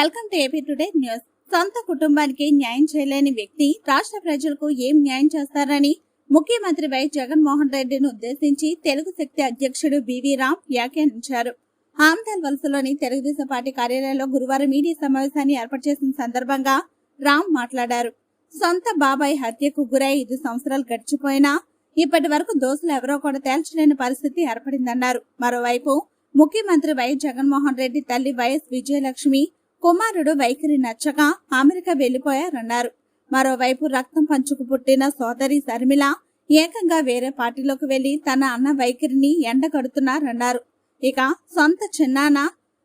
Welcome to AP today news. సొంత కుటుంబానికి న్యాయం చేయలేని వ్యక్తి రాష్ట్ర ప్రజలకు ఏం న్యాయం చేస్తారని ముఖ్యమంత్రి వై జగన్మోహన్ రెడ్డిని ఉద్దేశించి తెలుగు శక్తి అధ్యక్షుడు బివి రామ్ వ్యాఖ్యానించారు. ఆమ్దాల్ వలసలోని తెలుగుదేశం పార్టీ కార్యాలయంలో గురువారం మీడియా సమావేశాన్ని ఏర్పాటు చేసిన సందర్భంగా రామ్ మాట్లాడారు. సొంత బాబాయ్ హత్యకు గురై ఐదు సంవత్సరాలు గడిచిపోయినా ఇప్పటి వరకు దోషులు ఎవరో కూడా తేల్చలేని పరిస్థితి ఏర్పడిందన్నారు. మరోవైపు ముఖ్యమంత్రి వై జగన్మోహన్ రెడ్డి తల్లి వైఎస్ విజయలక్ష్మి కుమారుడు వైఖరి నచ్చక అమెరికా వెళ్ళిపోయారన్నారు మరోవైపు రక్తం పంచుకు పుట్టిన సోదరి శర్మిల ఏకంగా వేరే పార్టీలోకి వెళ్ళి తన అన్న వైఖరిని ఎండగడుతున్నారన్నారు. ఇక సొంత చిన్నాన్న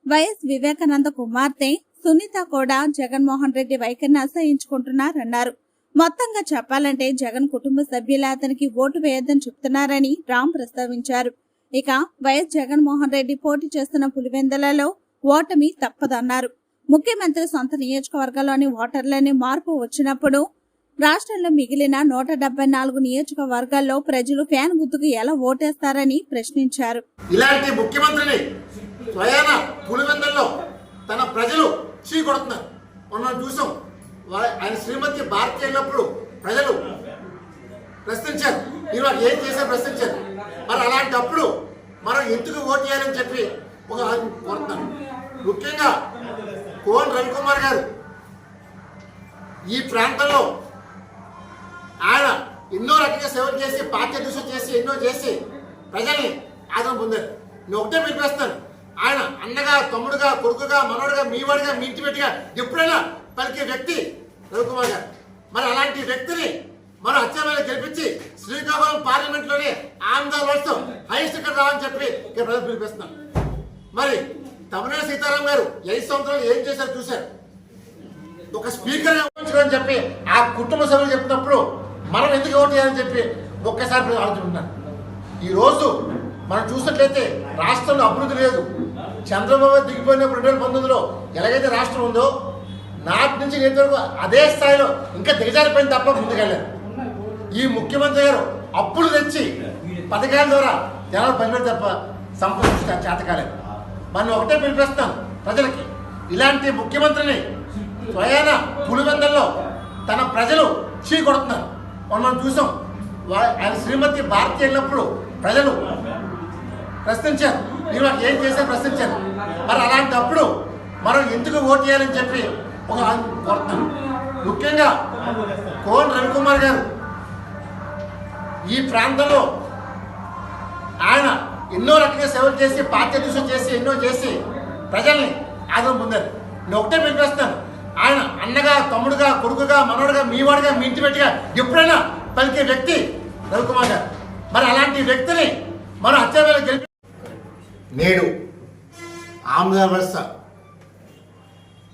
వైఎస్ వివేకానంద కుమార్తె సునీత కూడా జగన్మోహన్ రెడ్డి వైఖరిని అసహించుకుంటున్నారన్నారు. మొత్తంగా చెప్పాలంటే జగన్ కుటుంబ సభ్యులే అతనికి ఓటు వేయొద్దని చెప్తున్నారని రామ్ ప్రస్తావించారు. ఇక వైఎస్ జగన్మోహన్ రెడ్డి పోటీ చేస్తున్న పులివెందులలో ఓటమి తప్పదన్నారు. ముఖ్యమంత్రి సొంత నియోజకవర్గంలోని ఓటర్లని మార్పు వచ్చినప్పుడు రాష్ట్రంలో మిగిలిన నూట డెబ్బై నాలుగు నియోజకవర్గాల్లో ప్రజలు ఫ్యాన్ గుర్తుకు ఎలా ఓటేస్తారని ప్రశ్నించారు. ఇలాంటి ముఖ్యమంత్రిని స్వయాన పులివెందుల్లో తన ప్రజలు చీ కొడుతున్నారు. మనం చూసాం ఆయన శ్రీమతి భారతి వెళ్ళినప్పుడు ప్రజలు ప్రశ్నించారు. మీరు ఏం చేసే ప్రశ్నించారు? మరి అలాంటప్పుడు మనం ఎందుకు ఓటు చేయాలని చెప్పి ఒక కోరుతున్నాను ముఖ్యంగా కోన్ రవికుమార్ గారు. ఈ ప్రాంతంలో ఆయన ఎన్నో రకంగా సేవలు చేసి పార్టీ అధ్యక్షులు చేసి ఎన్నో చేసి ప్రజల్ని ఆదరణ పొందారు. నేను ఒకటే పిలిపిస్తాను ఆయన అన్నగా తమ్ముడుగా కొడుకుగా మనవడుగా మీవాడిగా మీ ఇంటిమేట్గా ఎప్పుడైనా పలికే వ్యక్తి రవికుమార్ గారు. మరి అలాంటి వ్యక్తిని మనం అత్యమైన గెలిపించి శ్రీకాకుళం పార్లమెంట్లోనే ఆంధ్ర రాష్ట్రం హైయెస్ట్ ఇక్కడ రావని చెప్పి ఇక్కడ ప్రజలు పిలిపిస్తున్నాం మరి తమిళనాడు సీతారాం గారు ఐదు సంవత్సరాలు ఏం చేశారు చూశారు. ఒక స్పీకర్ అని చెప్పి ఆ కుటుంబ సభ్యులు చెప్పినప్పుడు మనం ఎందుకు ఓటు చేయాలని చెప్పి ఒక్కసారి ప్రజలు ఈరోజు ఈ రోజు మనం చూసినట్లయితే రాష్ట్రంలో అభివృద్ధి లేదు. చంద్రబాబు దిగిపోయినప్పుడు రెండు వేల పంతొమ్మిదిలో ఎలాగైతే రాష్ట్రం ఉందో నాటి నుంచి నేటి వరకు అదే స్థాయిలో ఇంకా దిగజారిపోయిన తప్ప ముందుకెళ్ళారు ఈ ముఖ్యమంత్రి గారు అప్పులు తెచ్చి పథకాల ద్వారా జనాలు పనిపెట్టి తప్ప సంపద సృష్టి చేతకాలేదు. మనం ఒకటే పిలిపిస్తాం ప్రజలకి. ఇలాంటి ముఖ్యమంత్రిని స్వయాన పులివెందల్లో తన ప్రజలు చీ కొడుతున్నారు. మనం చూసాం వా- ఆయన శ్రీమతి భారతి వెళ్ళినప్పుడు ప్రజలు ప్రశ్నించారు. మీరు ఏం చేశాను ప్రశ్నించారు? మరి అలాంటప్పుడు మనం ఎందుకు ఓటు చేయాలని చెప్పి ఒక కోరుతున్నాం ముఖ్యంగా కోన్ రవికుమార్ గారు ఈ ప్రాంతంలో ఆయన ఎన్నో రకంగా సేవలు చేసి పార్టీ అధ్యక్షులు చేసి ఎన్నో చేసి ప్రజల్ని ఆదరణ పొందారు. నేను ఒకటే పిలిపిస్తాను ఆయన అన్నగా తమ్ముడుగా కొడుకుగా మనోడుగా మీవాడుగా మీ ఇంటి పెట్టిగా ఎప్పుడైనా పలికే వ్యక్తి రవికుమార్ గారు. మరి అలాంటి వ్యక్తిని మనం అత్యవేళ గెలిపి నేడు ఆంధ్ర వరుస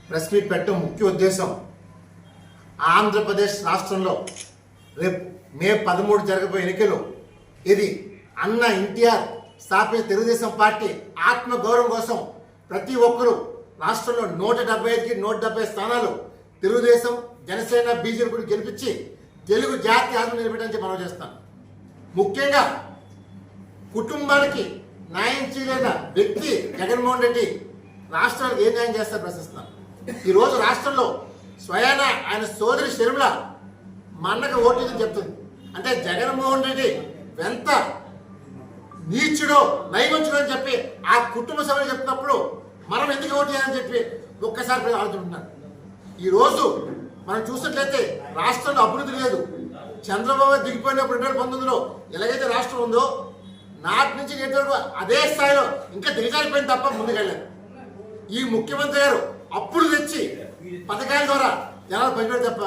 ప్రెస్ మీట్ పెట్టడం ముఖ్య ఉద్దేశం ఆంధ్రప్రదేశ్ రాష్ట్రంలో రేపు మే పదమూడు జరగబోయే ఎన్నికలు ఇది అన్న ఎన్టీఆర్ స్థాపించిన తెలుగుదేశం పార్టీ ఆత్మగౌరవం కోసం ప్రతి ఒక్కరూ రాష్ట్రంలో నూట డెబ్బై ఐదుకి నూట డెబ్బై స్థానాలు తెలుగుదేశం జనసేన బీజేపీ గెలిపించి తెలుగు జాతి ఆత్మ నిలబెట్టని మనం చేస్తాం ముఖ్యంగా కుటుంబానికి న్యాయం చేయలేన వ్యక్తి జగన్మోహన్ రెడ్డి రాష్ట్రానికి ఏం న్యాయం చేస్తారు ప్రశ్నిస్తున్నాం. ఈరోజు రాష్ట్రంలో స్వయాన ఆయన సోదరి షర్మిల మన్నకు ఓటేదని చెప్తుంది. అంటే జగన్మోహన్ రెడ్డి ఎంత నీచుడు నైవంచుడో అని చెప్పి ఆ కుటుంబ సభ్యులు చెప్తున్నప్పుడు మనం ఎందుకు ఓటు చేయాలని చెప్పి ఒక్కసారి ప్రజలు ఈరోజు మనం చూసినట్లయితే రాష్ట్రంలో అభివృద్ధి లేదు. చంద్రబాబు దిగిపోయినప్పుడు రెండు వేల పంతొమ్మిదిలో ఎలాగైతే రాష్ట్రం ఉందో నాటి నుంచి నేటి వరకు అదే స్థాయిలో ఇంకా దిగజారిపోయింది తప్ప ముందుకెళ్ళారు ఈ ముఖ్యమంత్రి గారు అప్పుడు తెచ్చి పథకాల ద్వారా జనాలు పనిపెట్టి తప్ప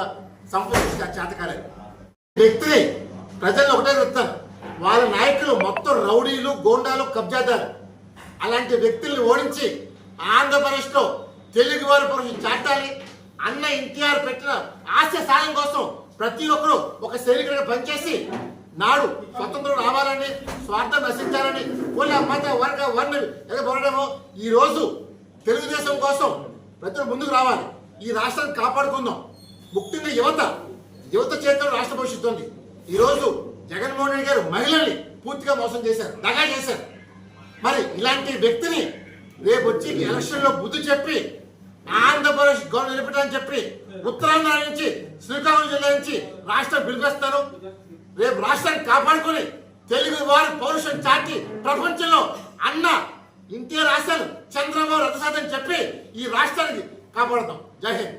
సంపద సృష్టి చేతకాలేదు వ్యక్తిని ప్రజల్లో ఒకటే చెప్తాను. వాళ్ళ నాయకులు మొత్తం రౌడీలు గోండాలు కబ్జాదారు. అలాంటి వ్యక్తుల్ని ఓడించి ఆంధ్రప్రదేశ్లో తెలుగు వారి పురుషులు చాటాలి. అన్న ఎన్టీఆర్ పెట్టిన ఆశయ సాయం కోసం ప్రతి ఒక్కరూ ఒక సైనికుడిగా పనిచేసి నాడు స్వతంత్రం రావాలని స్వార్థం నశించాలని కుల మత వర్గ వర్ణ ఎగబడమో ఈ రోజు తెలుగుదేశం కోసం ప్రతి ముందుకు రావాలి. ఈ రాష్ట్రాన్ని కాపాడుకుందాం. ముఖ్యంగా యువత యువత చేతిలో రాష్ట్ర భవిష్యత్తు ఉంది. ఈరోజు జగన్మోహన్ రెడ్డి గారు మహిళల్ని పూర్తిగా మోసం చేశారు దగా చేశారు. మరి ఇలాంటి వ్యక్తిని రేపు వచ్చి ఎలక్షన్లో బుద్ధి చెప్పి ఆంధ్రప్రదేశ్ గవర్నమెంట్ నిలబెట్టాలని చెప్పి ఉత్తరాంధ్ర నుంచి శ్రీకాకుళం జిల్లా నుంచి రాష్ట్రం పిలిపిస్తారు. రేపు రాష్ట్రాన్ని కాపాడుకొని తెలుగు వారి పౌరుషం చాటి ప్రపంచంలో అన్న ఇంటి రాశారు చంద్రబాబు రథసాదని చెప్పి ఈ రాష్ట్రానికి కాపాడుతాం. జై హింద్.